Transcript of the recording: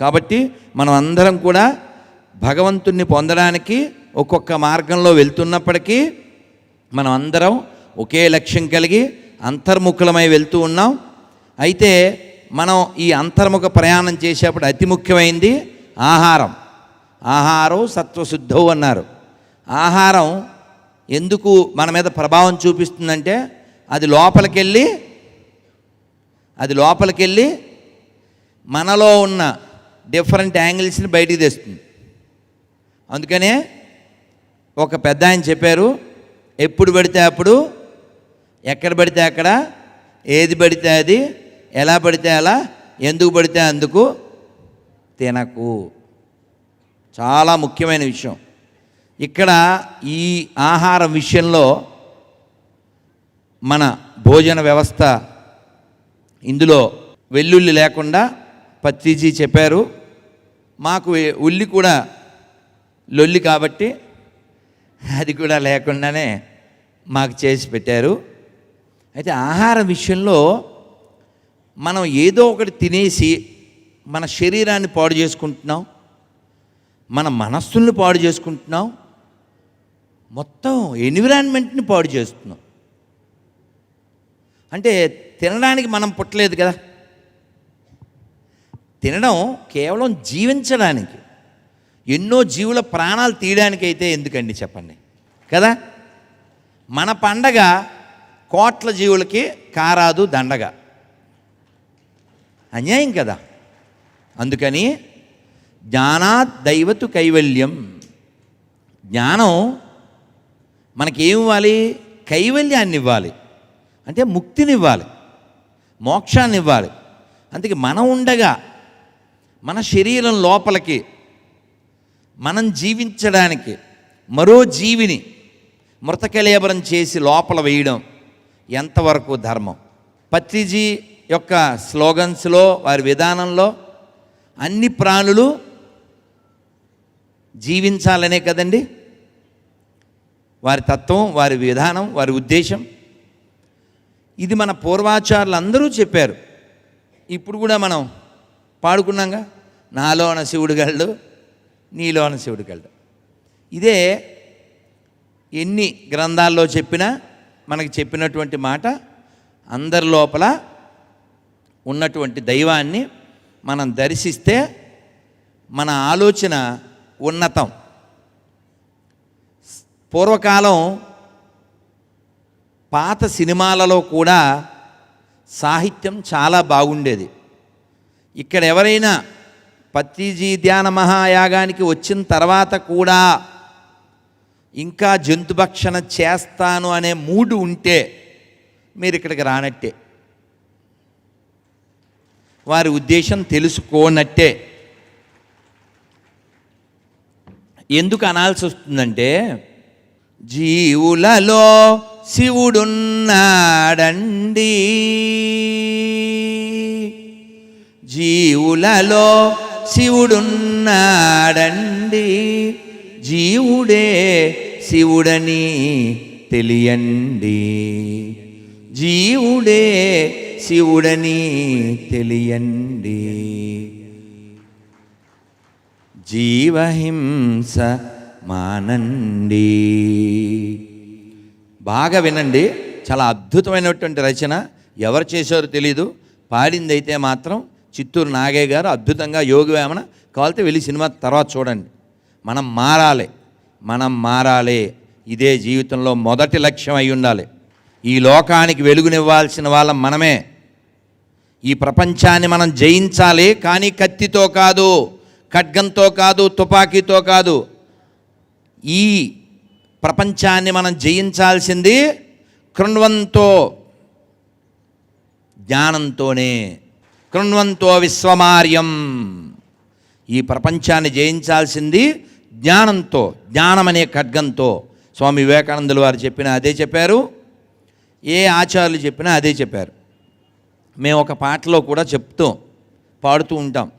కాబట్టి మనం అందరం కూడా భగవంతుణ్ణి పొందడానికి ఒక్కొక్క మార్గంలో వెళ్తున్నప్పటికీ మనం అందరం ఒకే లక్ష్యం కలిగి అంతర్ముఖులమై వెళ్తూ ఉన్నాం. అయితే మనం ఈ అంతర్ముఖ ప్రయాణం చేసేప్పుడు అతి ముఖ్యమైంది ఆహారం. ఆహారం సత్వశుద్ధవు అన్నారు. ఆహారం ఎందుకు మన మీద ప్రభావం చూపిస్తుందంటే అది లోపలికెళ్ళి అది లోపలికెళ్ళి మనలో ఉన్న డిఫరెంట్ యాంగిల్స్ని బయటికి తెస్తుంది. అందుకనే ఒక పెద్ద ఆయన చెప్పారు ఎప్పుడు పడితే అప్పుడు ఎక్కడ పడితే అక్కడ ఏది పడితే అది ఎలా పడితే అలా ఎందుకు పడితే అందుకు తినకు. చాలా ముఖ్యమైన విషయం. ఇక్కడ ఈ ఆహారం విషయంలో మన భోజన వ్యవస్థ ఇందులో వెల్లుల్లి లేకుండా పత్రిజీ చెప్పారు. మాకు ఉల్లి కూడా లొల్లి కాబట్టి అది కూడా లేకుండానే మాకు చేసి పెట్టారు. అయితే ఆహారం విషయంలో మనం ఏదో ఒకటి తినేసి మన శరీరాన్ని పాడు చేసుకుంటున్నాం. మన మనస్సుల్ని పాడు చేసుకుంటున్నాం. మొత్తం ఎన్విరాన్మెంట్ని పాడు చేస్తున్నాం. అంటే తినడానికి మనం పుట్టలేదు కదా. తినడం కేవలం జీవించడానికి. ఎన్నో జీవుల ప్రాణాలు తీయడానికి అయితే ఎందుకండి చెప్పండి? కదా? మన పండగ కోట్ల జీవులకి కారాదు దండగ. అన్యాయం కదా? అందుకని జ్ఞానాత్ దైవతు కైవల్యం. జ్ఞానం మనకేమివ్వాలి? కైవల్యాన్ని ఇవ్వాలి. అంటే ముక్తినివ్వాలి మోక్షాన్ని ఇవ్వాలి. అందుకే మనం ఉండగా మన శరీరం లోపలికి మనం జీవించడానికి మరో జీవిని మృతకలేబరం చేసి లోపల వేయడం ఎంతవరకు ధర్మం? పత్రిజీ యొక్క స్లోగన్స్లో వారి విధానంలో అన్ని ప్రాణులు జీవించాలనే కదండి? వారి తత్వం వారి విధానం వారి ఉద్దేశం. ఇది మన పూర్వాచారులు అందరూ చెప్పారు. ఇప్పుడు కూడా మనం పాడుకున్నాగా? నాలోన శివుడు గళ్ళు నీలోన శివుడు గళ్ళు ఇదే ఎన్ని గ్రంథాల్లో చెప్పినా మనకి చెప్పినటువంటి మాట అందరి లోపల ఉన్నటువంటి దైవాన్ని మనం దర్శిస్తే మన ఆలోచన ఉన్నతం. పూర్వకాలం పాత సినిమాలలో కూడా సాహిత్యం చాలా బాగుండేది. ఇక్కడ ఎవరైనా పత్రిజీ ధ్యాన మహాయాగానికి వచ్చిన తర్వాత కూడా ఇంకా జంతుభక్షణ చేస్తాను అనే మూడు ఉంటే మీరు ఇక్కడికి రానట్టే. వారి ఉద్దేశం తెలుసుకోనట్టే. ఎందుకు అనాల్సి వస్తుందంటే జీవులలో శివుడున్నాడండి. జీవులలో శివుడున్నాడండి. జీవుడే శివుడని తెలియండి. జీవుడే శివుడని తెలియండి. జీవహింస మానండి. బాగా వినండి. చాలా అద్భుతమైనటువంటి రచన. ఎవరు చేశారో తెలీదు. పాడిందైతే మాత్రం చిత్తూరు నాగయ్య గారు అద్భుతంగా యోగి వేమన కావాలితే వెళ్ళి సినిమా తర్వాత చూడండి. మనం మారాలి. మనం మారాలి. ఇదే జీవితంలో మొదటి లక్ష్యం అయి ఉండాలి. ఈ లోకానికి వెలుగునివ్వాల్సిన వాళ్ళం మనమే. ఈ ప్రపంచాన్ని మనం జయించాలి కానీ కత్తితో కాదు ఖడ్గంతో కాదు తుపాకీతో కాదు. ఈ ప్రపంచాన్ని మనం జయించాల్సింది కృణ్వంతో జ్ఞానంతోనే. కృణ్వంతో విశ్వమార్యం. ఈ ప్రపంచాన్ని జయించాల్సింది జ్ఞానంతో జ్ఞానం అనే ఖడ్గంతో. స్వామి వివేకానందులు వారు చెప్పిన అదే చెప్పారు. ఏ ఆచార్యులు చెప్పినా అదే చెప్పారు. మేము ఒక పాటలో కూడా చెప్తూ పాడుతూ ఉంటాం.